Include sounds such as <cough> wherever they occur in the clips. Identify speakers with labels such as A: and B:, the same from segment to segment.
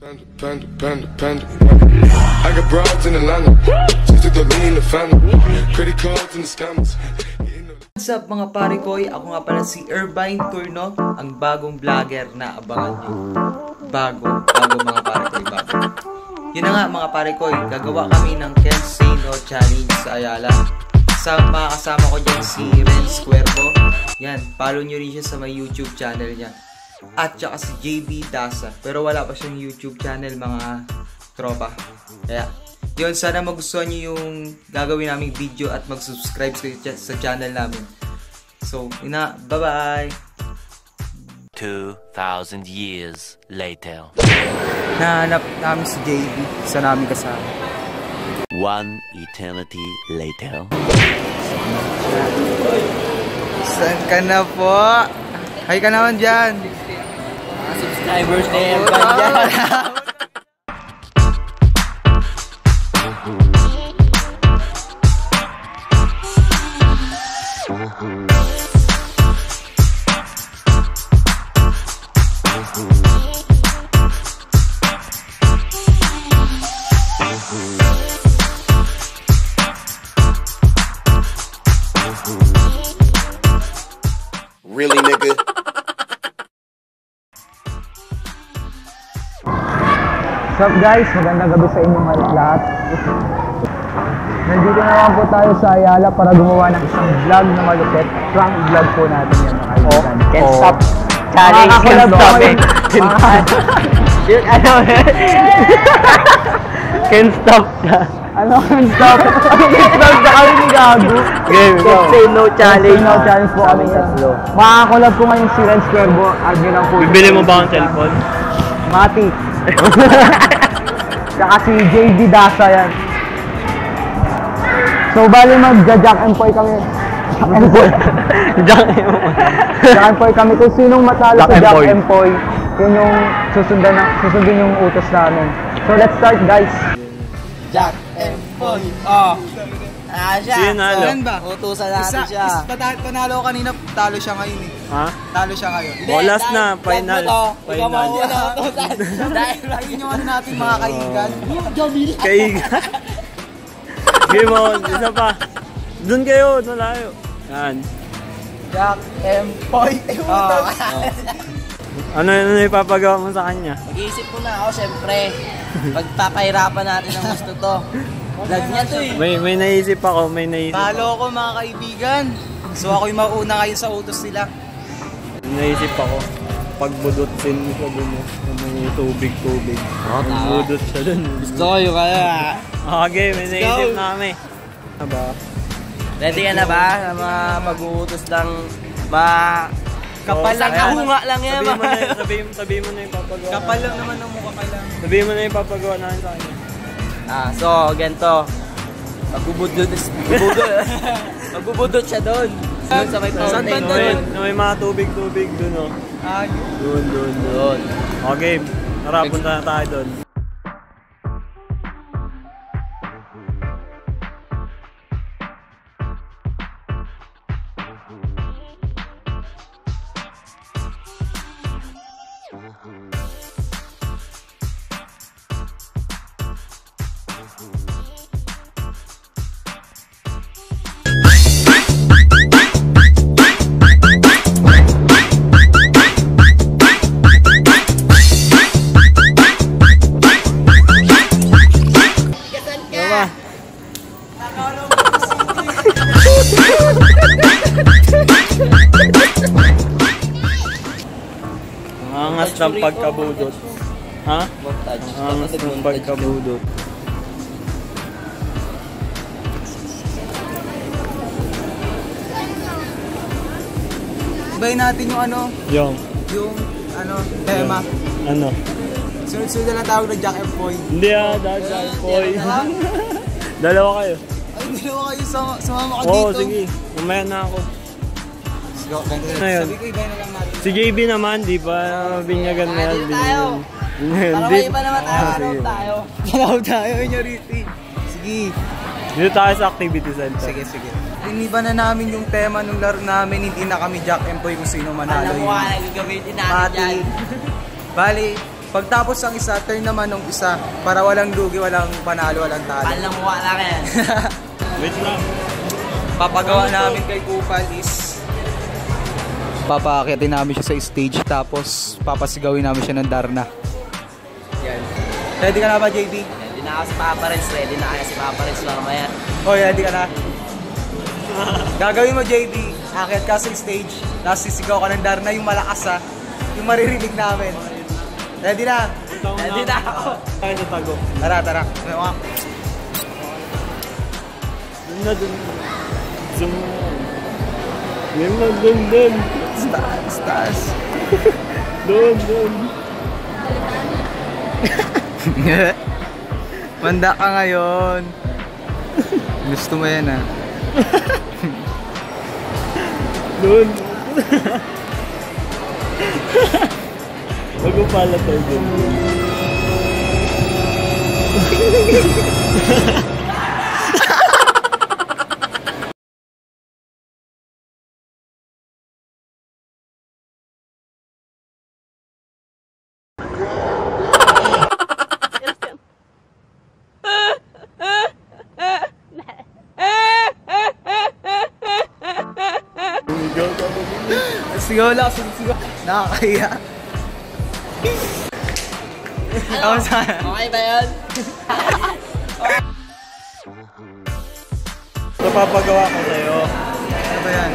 A: Panda, panda, panda, panda. I got broads in Atlanta. Just took the lean the family. Credit cards and the scammers.
B: What's up mga pare koy? Ako nga pala si Irvine Turno, ang bagong vlogger na abangan nyo. Bago, bago mga pare koy, bago. Yun na nga mga pare koy, gagawa kami ng Can't Say No Challenge sa Ayala. Sa mga kasama ko dyan si Renz Cuervo. Yan, follow nyo rin siya sa may YouTube channel niya. At saka si JB Dasa. Pero wala pa siyang YouTube channel mga tropa. Kaya, yun, sana magustuhan nyo yung gagawin naming video at mag-subscribe sa- channel namin. So, yun na. Bye-bye!
C: 2,000 years later.
B: Nahanap namin si JB. Sa namin kasama.
C: One eternity later.
B: Saan ka na po? Hi ka naman dyan.
D: Subscribers na yan ba dyan?
E: What's up guys? Magandang gabi sa inyong lahat. Nandito naman po tayo sa Ayala para gumawa ng isang vlog na malupit. Prank vlog po natin yan mga kaibigan.
D: Can't
E: Oo.
D: stop challenge, can't stop
E: ngayon.
D: it. <laughs> Yung ano, <laughs> can't stop na.
E: Ano can't stop? Ano can't stop na kami ni Gago?
D: Game, can't say no challenge.
E: No challenge po kami tatlo. Makakakulab po ngayon si Renz Cuervo. Admin lang po.
D: Bibili mo ba ang cellphone?
E: Mati. <laughs> Saka si JD Dasa yan. So, bali mag-jack and poy kami. Jack and poy. <laughs>
D: Jack
E: Jack and poy kami. Kung sinong matalo
D: Jack
E: sa
D: and
E: Jack
D: poy,
E: yun yung susundan, na, susundin yung utos namin. So, let's start guys.
D: Jack and Paul. Oh. Ah, siya.
B: Sino nalo?
D: So,
B: ba?
D: Utusan natin siya.
B: panalo ko kanina, talo siya ngayon eh.
F: Ha?
B: Talo siya ngayon.
D: Hindi,
F: Bolas
D: dahil-
F: na,
D: dahil
F: final.
D: mo to, Ikaw
F: Final.
D: mauna utusan. Dahil
B: Ayun yung ano natin mga kaibigan.
F: Kaiga. <laughs> Game on. Isa pa. Doon kayo. Doon layo. Yan.
B: Jack M. Poy.
D: Oh.
F: Ano ano ipapagawa mo sa kanya?
D: Mag-iisip mo na ako, syempre. Pagpapahirapan natin ang gusto to. <laughs> Vlog niya to eh.
F: May may naisip ako. May naisip ako.
B: Talo ko mga kaibigan. So ako yung mauna ngayon sa utos nila.
F: May naisip ako. Pagbudotsin mo siya dun. eh. May tubig-tubig. Pagbudot siya dun.
D: Gusto ko yung kaya.
F: Okay, may naisip
D: go.
F: namin. Ano ba?
D: Ready ka na ba? Na mga mag-uutos ng ma...
B: Kapal lang.
D: Kahunga lang yan.
F: Sabihin mo na, sabihin, sabihin mo na yung papagawa.
B: Kapal lang naman ng mukha kailangan.
F: Sabihin mo na yung papagawa namin sa kanya.
D: Ah, so, ganito. Magbubudot, <laughs> magbubudot, magbubudot siya doon. Doon sa may
B: Saan
D: fountain.
B: banda
F: Na may,
B: doon?
F: may mga tubig-tubig dun, oh.
B: Ah,
F: Doon, doon, doon.
D: Doon.
F: Okay, tara, punta na tayo doon. Ng pagkabudot. Ha? Angas ng pagkabudot.
B: Ibayin natin yung ano,
F: Yung,
B: yung ano, tema.
F: ano?
B: Sunod-sunod na lang tawag ng Jack M. Poy.
F: Hindi ah, dahil boy. <laughs> Dalawa kayo.
B: Ay, naman kayo sumama, ka
F: Oo,
B: dito.
F: sige. Umaya na ako.
B: Lang natin.
F: Si JB naman, di ba? Binyagan na yan.
D: Tayo. Para may iba naman tayo.
F: Ah,
D: Ano
F: sige.
D: tayo? <laughs>
B: Dalaw tayo, Inyoriti. Sige.
F: Dito tayo sa activity center.
B: Sige, sige. Iniba na namin yung tema ng laro namin. Hindi na kami Jack and Poy kung sino manalo
D: Alam mo
B: yun.
D: ka, gagamitin natin
B: Mati.
D: dyan.
B: Bali, Pagtapos ang isa, turn naman ng isa para walang lugi, walang panalo, walang talo.
D: Mahal ng mukha lang yan.
F: Wait lang.
B: Papagawa namin kay Kupal is papaakitin namin siya sa stage tapos papasigawin namin siya ng Darna. Yan. Ready ka na ba, JB?
D: Ready na ako si Papa Renz. Ready na kaya si Papa Renz mamaya.
B: Oh, ready ka na? <laughs> Gagawin mo, JB. Akit ka sa stage. Tapos sisigaw ka ng Darna, yung malakas ha. Yung maririnig namin. Ready na?
D: Ready na ako.
F: Kaya sa tago.
B: Tara, tara.
F: Dun na dun. Zoom. Ngayon na dun dun.
B: Stars, stars.
F: Dun dun.
B: Manda ka ngayon. Gusto mo yan ah. <laughs>
F: Dun. Bago <laughs> pala tayo <laughs> dun. Sigaw ka ba?
B: Sigaw lang, sigaw. Nakakahiya. Ako sa...
D: Okay ba yan?
F: Napapagawa ko sa'yo.
B: Ano ba yan?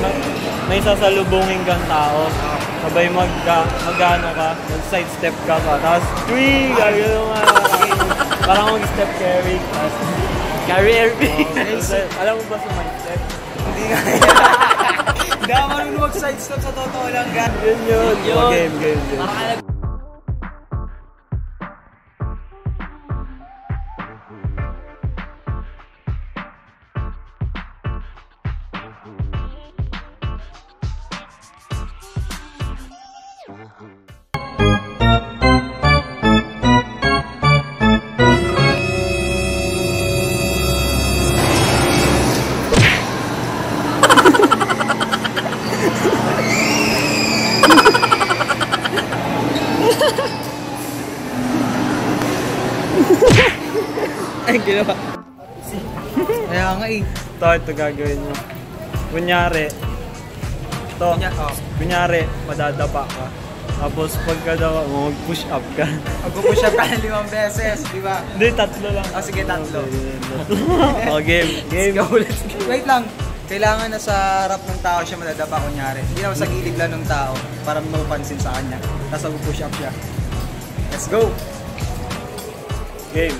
F: Pag may sasalubungin kang tao, sabay magka, magano ka, mag-sidestep ka pa, tapos, three, gagano nga, parang mag-step carry, tapos,
D: Carry
F: oh, alam mo ba sa mindstep?
B: Hindi nga <laughs> Hindi ako marunong mag-sidestep sa totoo lang, gan.
F: Yun yun.
D: Yun.
F: Game, game, game.
B: Ginawa. Kaya nga eh.
F: Ito, ito gagawin mo. Kunyari, ito,
B: Kunya- oh.
F: kunyari, madadapa ka. Tapos pagkadawa mo, mag-push up ka.
B: Mag-push up ka ng <laughs> limang beses, di ba?
F: Hindi, tatlo lang.
B: Ah, sige, tatlo. <laughs>
F: oh, game. Game.
B: Sige, ulit. Wait lang. Kailangan na sa harap ng tao siya madadapa kunyari. Hindi naman sa gilid lang ng tao para mapansin sa kanya. Tapos mag-push up siya. Let's go!
F: Game.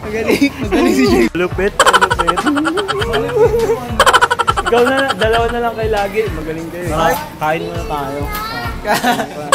B: Magaling, magaling si Jay.
F: Lupit, lupit. Ikaw na, dalawa na lang kayo lagi. Magaling kayo.
B: Ay.
F: Kain muna tayo. <laughs>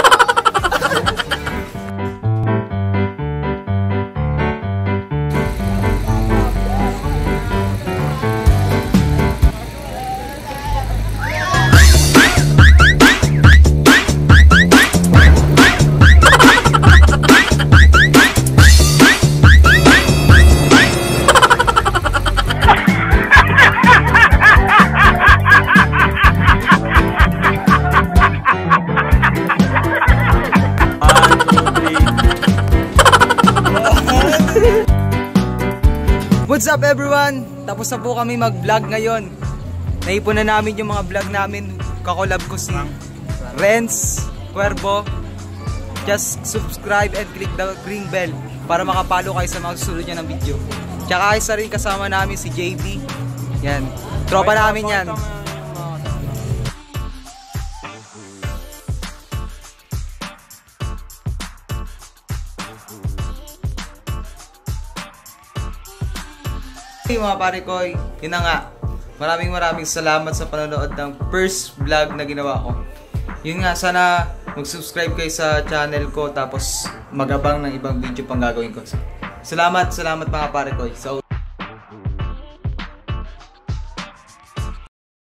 B: What's up everyone? Tapos na po kami mag-vlog ngayon. Naipon na namin yung mga vlog namin. Kakolab ko si Renz Cuervo. Just subscribe and click the green bell para makapalo kayo sa mga susunod niya ng video. Tsaka isa rin kasama namin si JB. Yan. Tropa namin yan. Hey mga pare ko, yun na nga. Maraming maraming salamat sa panonood ng first vlog na ginawa ko. Yun nga, sana mag-subscribe kayo sa channel ko tapos magabang ng ibang video pang gagawin ko. Salamat, salamat mga pare ko. So,